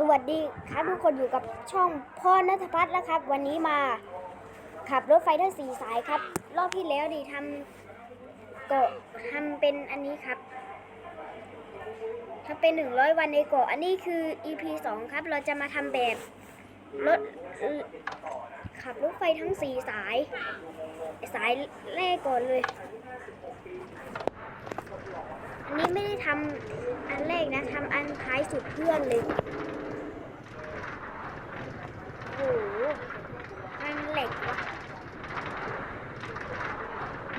สวัสดีครับทุกคนอยู่กับช่องพ่อนัทพัฒน์นะครับ วันนี้มาขับรถไฟทั้งสี่สายครับ รอบที่แล้วดีทำเกาะทำเป็นอันนี้ครับทำเป็นหนึ่งร้อยวันในเกาะอันนี้คือ EP สองครับ เราจะมาทำแบบรถขับรถไฟทั้งสี่สาย สายแรกก่อนเลย อันนี้ไม่ได้ทำอันแรกนะทำอันท้ายสุดเพื่อนเลย โอ้โหอันเหล็กวะ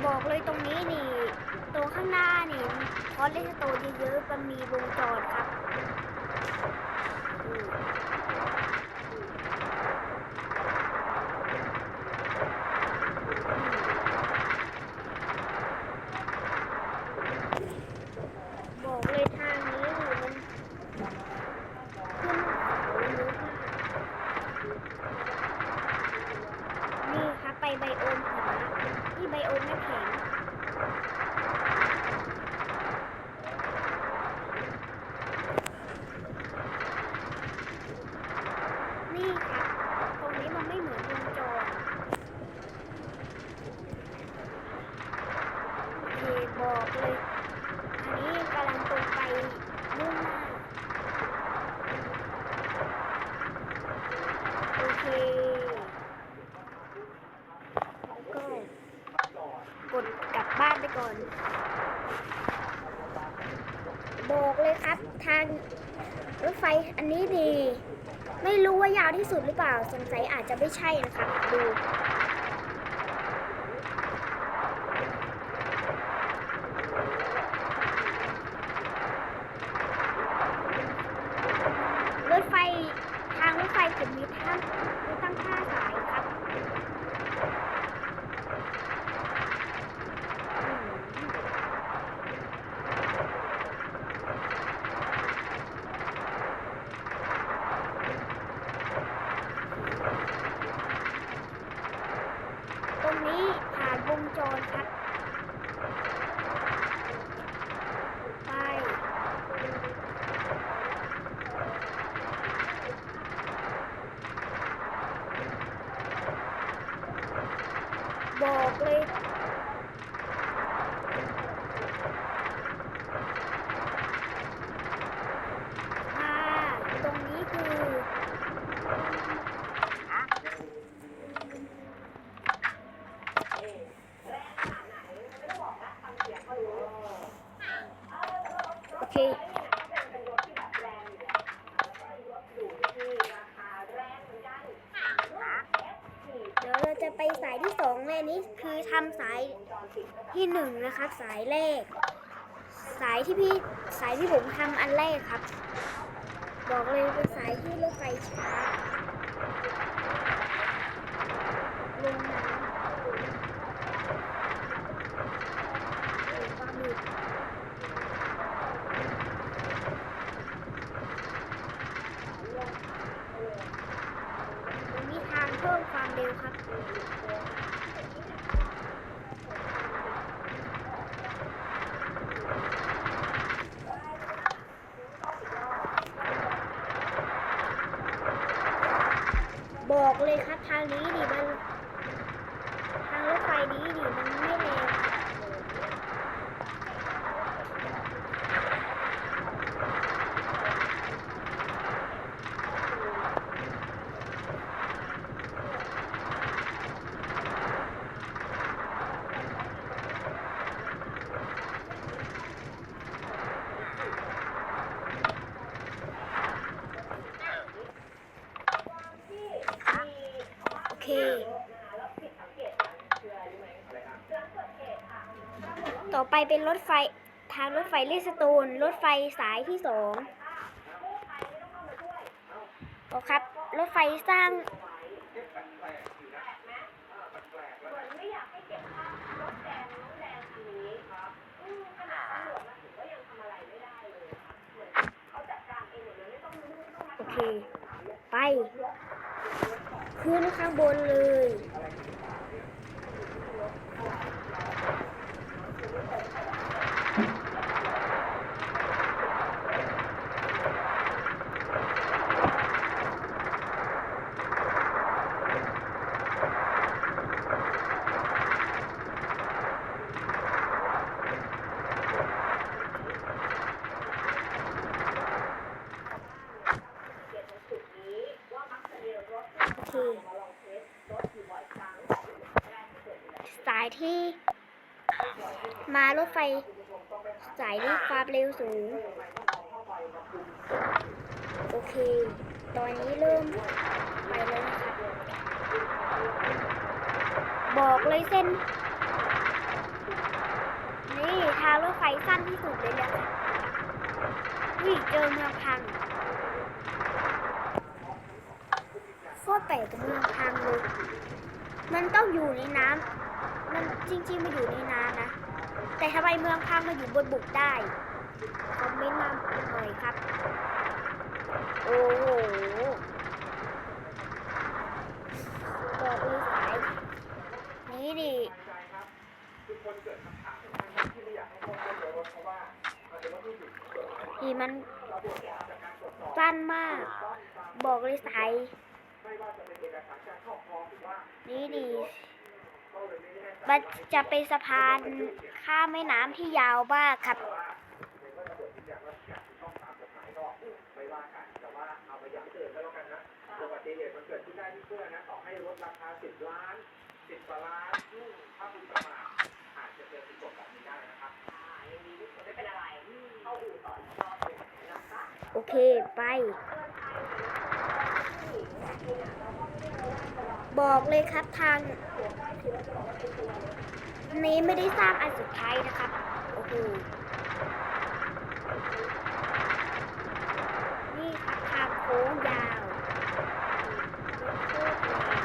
บอกเลยตรงนี้นี่ ตัวข้างหน้านี่พอเล่นโตเยอะๆมันมีวงจรครับอืมบอกเลยทางนี้นี่มันขึ้นเขาเยอะมาก นี่ครับไปไบโอมหิมะนี่ไบโอมน้ำแข็งนี่ครับ ตรงนี้มันไม่เหมือนวงจรโอเคบอกเลย อันนี้กำลังตรงไปมุ่งหน้า โอเค ก็กดกลับบ้านไปก่อน บอกเลยครับทางรถไฟอันนี้ดี ไม่รู้ว่ายาวที่สุดหรือเปล่า สงสัยอาจจะไม่ใช่นะครับ ดู รถไฟทางรถไฟผ มมีทั้งมีตั้งห้าสายครับอืมตรงนี้ผ่านวงจรครับ ไป บอกเลยอ่าตรงนี้คือ โอเค เดี๋ยวเราจะไปสายที่สองเลยอันนี้คือ ทำสายที่หนึ่งนะครับ สายแรกสายที่พี่สายที่ผมทำอันแรกครับ บอกเลยเป็นสายที่รถไฟช้าลงน้ำโอ้ปลาหมึกมันมีทางเพิ่มความเร็วครับ บอกเลยครับทางนี้ดิมัน ทางรถไฟนี้ดิมันไม่เร็วโอเค ต่อไปเป็นรถไฟทางรถไฟเลสโตนรถไฟสายที่สองโอครับ รถไฟสร้างโอเค ไป ขึ้นข้างบนเลย ที่ มารถไฟ สายนี้ความเร็วสูง โอเค ตอนนี้เริ่มไปแล้วนะครับอกเลยเส้น นี่ทางรถไฟสั้นที่สุดเลยเนี่ยวิ่เจอเมืองพังโคตรแปลกกับเมืองพังเลยมันต้องอยู่ในน้ำ มันจริงๆมันอยู่ในน้ำนะ แต่ทำไมเมืองพังมาอยู่บนบกได้คอมเมนต์มาหน่อยครับ โอ้โหบอกเลยสายนี้ดินี่มันสั้นมาก บอกเลยสายนี่ดี มันจะเป็นสะพานข้ามแม่น้ำที่ยาวมากครับอุบัติเหตุมันเกิดขึ้นได้ที่เพื่อนะต่อให้รถราคาสิบล้านสิบกว่าล้านอืมถ้าคุณประมาทอาจจะเกิดเป็นกฎแบบนี้ได้นะครับโอเค ไป บอกเลยครับทาง นี้ไม่ได้สร้างอันสุดท้ายนะครับ โอ้โห นี่ครับทางโค้งยาวโคตรแรง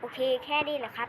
โอเค แค่นี้แหละครับ